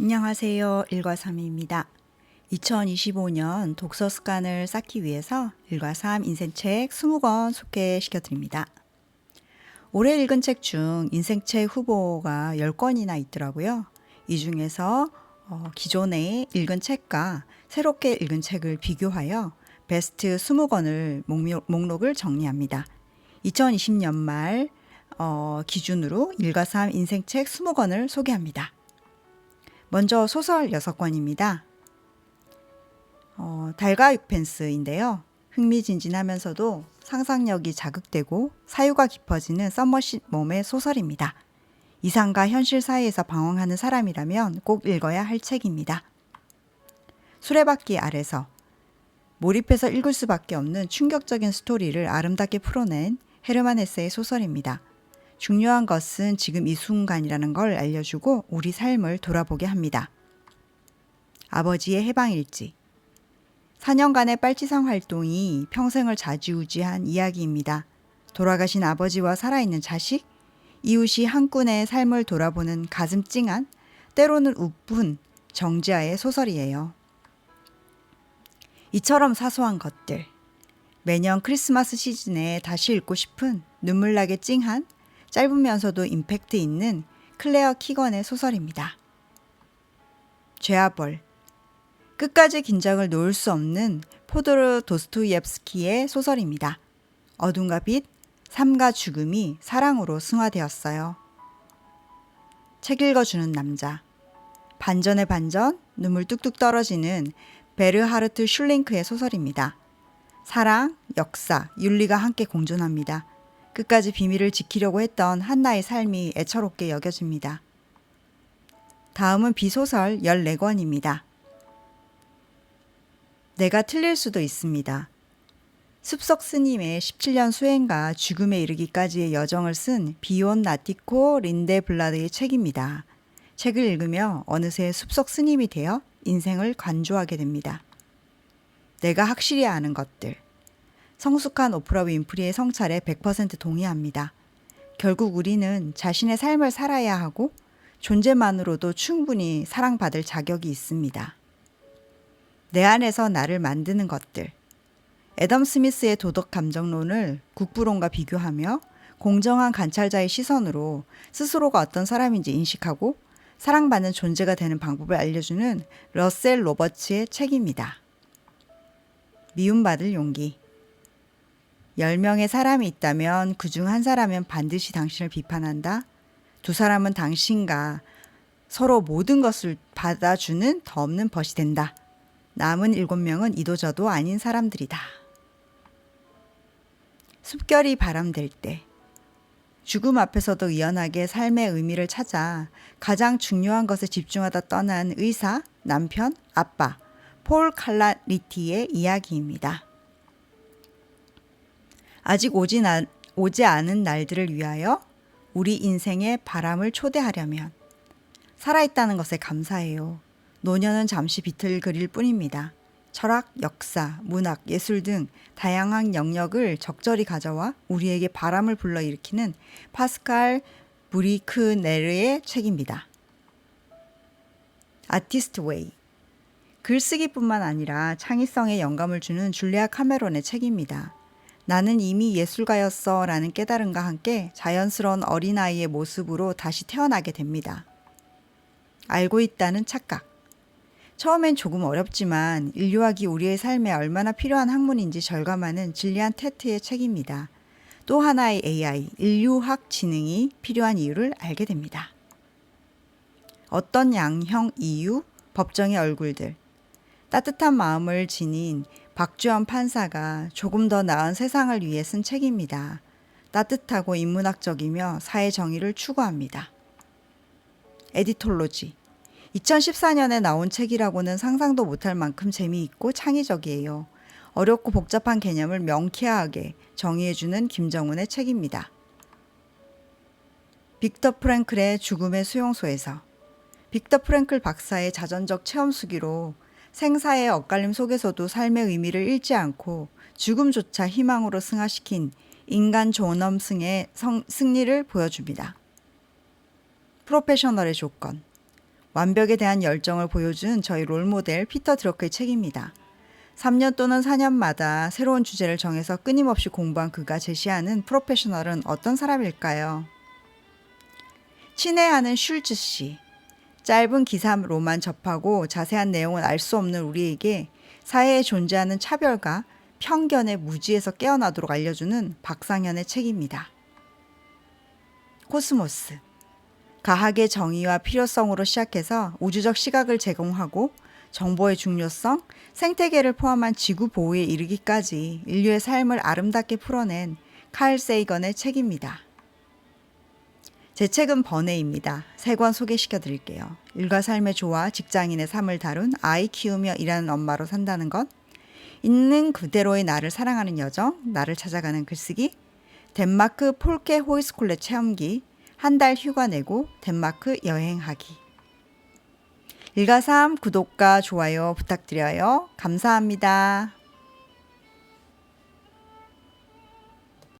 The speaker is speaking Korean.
안녕하세요. 일과삼입니다. 2025년 독서 습관을 쌓기 위해서 일과삼 인생책 20권 소개시켜 드립니다. 올해 읽은 책 중 인생책 후보가 10권이나 있더라고요. 이 중에서 어, 기존에 읽은 책과 새롭게 읽은 책을 비교하여 베스트 20권을 목록, 목록을 정리합니다. 2020년 말 어, 기준으로 일과삼 인생책 20권을 소개합니다. 먼저 소설 6권입니다. 어, 달과 육펜스인데요. 흥미진진하면서도 상상력이 자극되고 사유가 깊어지는 썸머시 몸의 소설입니다. 이상과 현실 사이에서 방황하는 사람이라면 꼭 읽어야 할 책입니다. 수레바퀴 아래서 몰입해서 읽을 수밖에 없는 충격적인 스토리를 아름답게 풀어낸 헤르만 헤세의 소설입니다. 중요한 것은 지금 이 순간이라는 걸 알려주고 우리 삶을 돌아보게 합니다. 아버지의 해방일지. 4년간의 빨치상 활동이 평생을 좌지우지한 이야기입니다. 돌아가신 아버지와 살아있는 자식, 이웃이 한꾼의 삶을 돌아보는 가슴 찡한, 때로는 우픈 정지아의 소설이에요. 이처럼 사소한 것들. 매년 크리스마스 시즌에 다시 읽고 싶은 눈물나게 찡한 짧으면서도 임팩트 있는 클레어 키건의 소설입니다. 죄아벌. 끝까지 긴장을 놓을 수 없는 포도르 도스토옙스키의 소설입니다. 어둠과 빛, 삶과 죽음이 사랑으로 승화되었어요. 책 읽어주는 남자. 반전의 반전, 눈물 뚝뚝 떨어지는 베르하르트 슐링크의 소설입니다. 사랑, 역사, 윤리가 함께 공존합니다. 끝까지 비밀을 지키려고 했던 한나의 삶이 애처롭게 여겨집니다. 다음은 비소설 14권입니다. 내가 틀릴 수도 있습니다. 숲속 스님의 17년 수행과 죽음에 이르기까지의 여정을 쓴 비온 나티코 린데 블라드의 책입니다. 책을 읽으며 어느새 숲속 스님이 되어 인생을 관조하게 됩니다. 내가 확실히 아는 것들. 성숙한 오프라 윈프리의 성찰에 100% 동의합니다. 결국 우리는 자신의 삶을 살아야 하고 존재만으로도 충분히 사랑받을 자격이 있습니다. 내 안에서 나를 만드는 것들. 애덤 스미스의 도덕 감정론을 국부론과 비교하며 공정한 관찰자의 시선으로 스스로가 어떤 사람인지 인식하고 사랑받는 존재가 되는 방법을 알려주는 러셀 로버츠의 책입니다. 미움받을 용기. 10명의 사람이 있다면 그 중 한 사람은 반드시 당신을 비판한다. 두 사람은 당신과 서로 모든 것을 받아주는 더 없는 벗이 된다. 남은 7명은 이도저도 아닌 사람들이다. 숲결이 바람될 때 죽음 앞에서도 의연하게 삶의 의미를 찾아 가장 중요한 것에 집중하다 떠난 의사, 남편, 아빠, 폴 칼라리티의 이야기입니다. 아직 오지, 나, 오지 않은 날들을 위하여 우리 인생에 바람을 초대하려면 살아있다는 것에 감사해요. 노년은 잠시 비틀거릴 뿐입니다. 철학, 역사, 문학, 예술 등 다양한 영역을 적절히 가져와 우리에게 바람을 불러일으키는 파스칼 브리크네르의 책입니다. 아티스트 웨이 글쓰기뿐만 아니라 창의성에 영감을 주는 줄리아 카메론의 책입니다. 나는 이미 예술가였어 라는 깨달음과 함께 자연스러운 어린아이의 모습으로 다시 태어나게 됩니다. 알고 있다는 착각. 처음엔 조금 어렵지만 인류학이 우리의 삶에 얼마나 필요한 학문인지 절감하는 질리안 테트의 책입니다. 또 하나의 AI, 인류학 지능이 필요한 이유를 알게 됩니다. 어떤 양형 이유, 법정의 얼굴들. 따뜻한 마음을 지닌 박주연 판사가 조금 더 나은 세상을 위해 쓴 책입니다. 따뜻하고 인문학적이며 사회 정의를 추구합니다. 에디톨로지. 2014년에 나온 책이라고는 상상도 못할 만큼 재미있고 창의적이에요. 어렵고 복잡한 개념을 명쾌하게 정의해주는 김정훈의 책입니다. 빅터 프랭클의 죽음의 수용소에서 빅터 프랭클 박사의 자전적 체험 수기로 생사의 엇갈림 속에서도 삶의 의미를 잃지 않고 죽음조차 희망으로 승화시킨 인간 존엄승의 성, 승리를 보여줍니다. 프로페셔널의 조건. 완벽에 대한 열정을 보여준 저희 롤모델 피터 드러크의 책입니다. 3년 또는 4년마다 새로운 주제를 정해서 끊임없이 공부한 그가 제시하는 프로페셔널은 어떤 사람일까요? 친애하는 슐츠 씨. 짧은 기사로만 접하고 자세한 내용은 알수 없는 우리에게 사회에 존재하는 차별과 편견의 무지에서 깨어나도록 알려주는 박상현의 책입니다. 코스모스. 가학의 정의와 필요성으로 시작해서 우주적 시각을 제공하고 정보의 중요성, 생태계를 포함한 지구 보호에 이르기까지 인류의 삶을 아름답게 풀어낸 칼 세이건의 책입니다. 제 책은 번외입니다. 세 권 소개시켜 드릴게요. 일과 삶의 조화, 직장인의 삶을 다룬 아이 키우며 일하는 엄마로 산다는 것, 있는 그대로의 나를 사랑하는 여정, 나를 찾아가는 글쓰기, 덴마크 폴케 호이스쿨레 체험기, 한 달 휴가 내고 덴마크 여행하기. 일가삼 구독과 좋아요 부탁드려요. 감사합니다.